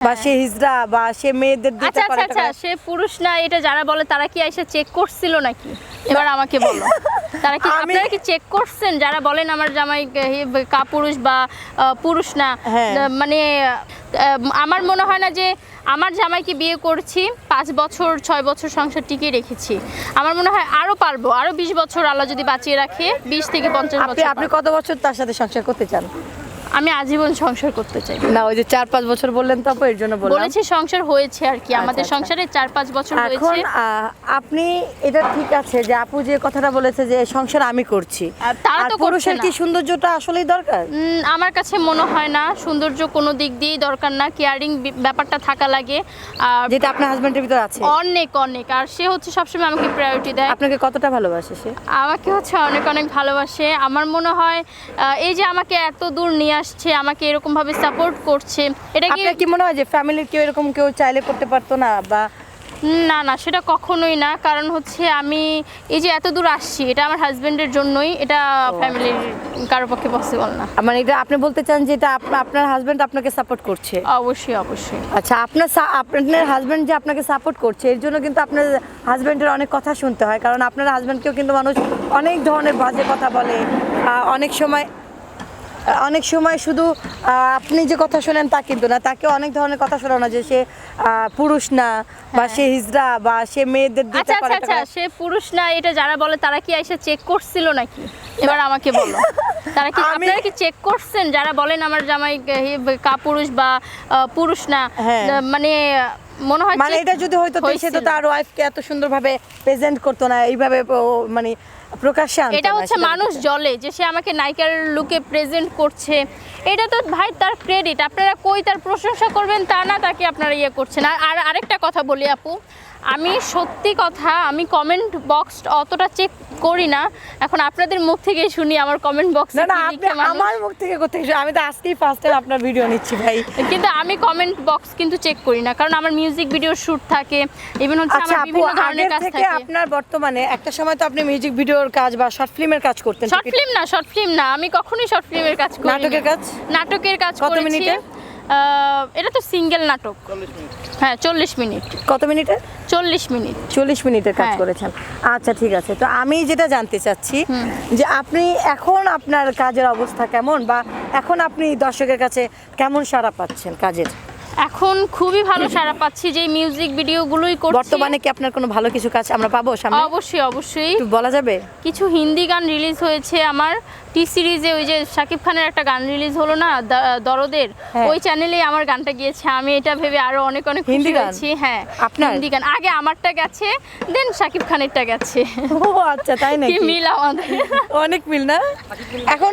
বা সে হিজড়া বা সে মেয়েদের দিতে আচ্ছা পারে আচ্ছা আচ্ছা সে পুরুষ না এটা যারা বলে তারা কি এসে চেক করছিল নাকি? এবার আমাকে বলো। তারা কি আপনারা কি চেক করছেন? যারা বলেন আমার জামাই কে- কা পুরুষ বা পুরুষ না হ্যাঁ। মানে আমার মনে হয় না যে আমার জামাইকে বিয়ে করছি পাঁচ বছর ছয় বছর সংসার টিকিয়ে রেখেছি। আমার মনে হয় আরও পারব আরও বিশ বছর আল্লাহ যদি বাঁচিয়ে রাখে বিশ থেকে পঞ্চাশ বছর আপনি কত বছর তার সাথে সংসার করতে চান? আমি আজীবন সংসার করতে চাই। না ওই যে চার পাঁচ বছর বললেন তো এর জন্য বললাম। বলেছি সংসার হয়েছে আর কি আমাদের আচ্ছা। সংসারে চার পাঁচ বছর এখন আপনি এটা ঠিক আছে যে আপু যে কথাটা বলেছে যে সংসার আমি করছি। তারা তো পুরুষের কি সৌন্দর্যটা আসলেই দরকার? আমার কাছে মনে হয় না সৌন্দর্য কোনো দিক দিয়েই দরকার না কেয়ারিং ব্যাপারটা থাকা লাগে। আর যেটা আপনার হাজবেন্ডের ভিতর আছে। অনেক অনেক আর সে হচ্ছে সবসময় আমাকে প্রায়োরিটি দেয়। আপনাকে কতটা ভালোবাসে সে? আমাকে হচ্ছে অনেক অনেক ভালোবাসে। আমার মনে হয় এই যে আমাকে এত দূর নিয়ে আসছে আমাকে এরকম ভাবে সাপোর্ট করছে। এটা কি আপনার কি মনে হয় যে ফ্যামিলির কেউ এরকম কেউ চাইলে করতে পারতো না বা না না সেটা কখনোই না। কারণ হচ্ছে আমি এই যে এত দূর আসছি এটা আমার হাজবেন্ডের জন্যই এটা ফ্যামিলির কারও পক্ষে পসিবল না। মানে এটা আপনি বলতে চান যে এটা আপ- আপনার হাজবেন্ড আপনাকে সাপোর্ট করছে? অবশ্যই অবশ্যই। আচ্ছা আপনার আপনার হাজবেন্ড যে আপনাকে সাপোর্ট করছে এর জন্য কিন্তু আপনার হাজবেন্ডের অনেক কথা শুনতে হয়। কারণ আপনার হাজবেন্ডকেও কিন্তু মানুষ অনেক ধরনের বাজে কথা বলে অনেক সময় অনেক সময় শুধু আপনি যে কথা শোনেন তা কিন্তু না তাকে অনেক ধরনের কথা শোনানো যে সে পুরুষ না বা সে হিজড়া বা সে মেয়েদের আচ্ছা আচ্ছা আচ্ছা সে পুরুষ না এটা যারা বলে তারা কি এসে চেক করছিল নাকি? এবার আমাকে বলো। তারা কি আপনারা কি চেক করছেন? যারা বলেন আমার জামাই কে- কা পুরুষ বা পুরুষ না হ্যাঁ। মানে মনে হয় মানে এটা যদি হয়তো সে তো। তার ওয়াইফকে এত সুন্দরভাবে প্রেজেন্ট করতো না এইভাবে মানে প্রকাশ্যে এটা হচ্ছে মানুষ জলে যে সে আমাকে নায়িকার লুকে প্রেজেন্ট করছে। এটা তো ভাই তার ক্রেডিট আপনারা কই তার প্রশংসা করবেন তা না তাকে আপনারা ইয়ে করছেন। আর আরেকটা কথা বলি আপু আমি সত্যি কথা আমি কমেন্ট বক্স অতটা চেক করি না এখন আপনাদের মুখ থেকে শুনি আমার কমেন্ট বক্সে না না আপনি আমার মুখ থেকে করতে আমি তো আজকেই ফার্স্ট টাইম আপনার ভিডিও নিচ্ছি ভাই। কিন্তু আমি কমেন্ট বক্স কিন্তু চেক করি না কারণ আমার মিউজিক ভিডিও শুট থাকে ইভেন হচ্ছে আচ্ছা আমার আপু বিভিন্ন ধরনের কাজ থাকে আপনার বর্তমানে একটা সময় তো আপনি মিউজিক ভিডিওর কাজ বা শর্ট ফিল্মের কাজ করতেন শর্ট ফিল্ম না শর্ট ফিল্ম না আমি কখনোই শর্ট ফিল্মের কাজ করি নাটকের কাজ? নাটকের কাজ কত? আহ, এটা তো সিঙ্গেল নাটক। হ্যাঁ চল্লিশ মিনিট। কত মিনিটে? চল্লিশ মিনিট। চল্লিশ মিনিটের কাজ হ্যাঁ। করেছেন। আচ্ছা ঠিক আছে। তো আমি যেটা জানতে চাচ্ছি যে আপনি এখন আপনার কাজের অবস্থা কেমন বা এখন আপনি দর্শকের কাছে কেমন সাড়া পাচ্ছেন কাজের? এখন খুবই ভালো সারা পাচ্ছি যে মিউজিক ভিডিওগুলোই করছি। বর্তমানে কি আপনার কোনো ভালো কিছু কাজ আমরা পাবো সামনে? অবশ্যই অবশ্যই। একটু বলা যাবে? কিছু হিন্দি গান রিলিজ হয়েছে আমার। টি সিরিজে ওই যে শাকিব খানের একটা গান রিলিজ হলো না দরদের? হ্যাঁ। ওই চ্যানেলে আমার গানটা গিয়েছে। আমি এটা ভেবে আরও অনেক অনেক খুশি হিন্দি? হয়েছি। হ্যাঁ আপনার? হিন্দি গান। আগে আমারটা গেছে দেন শাকিব খানেরটা গেছে। ও আচ্ছা তাই কি নাকি? মিল আমাদের? অনেক মিল না? এখন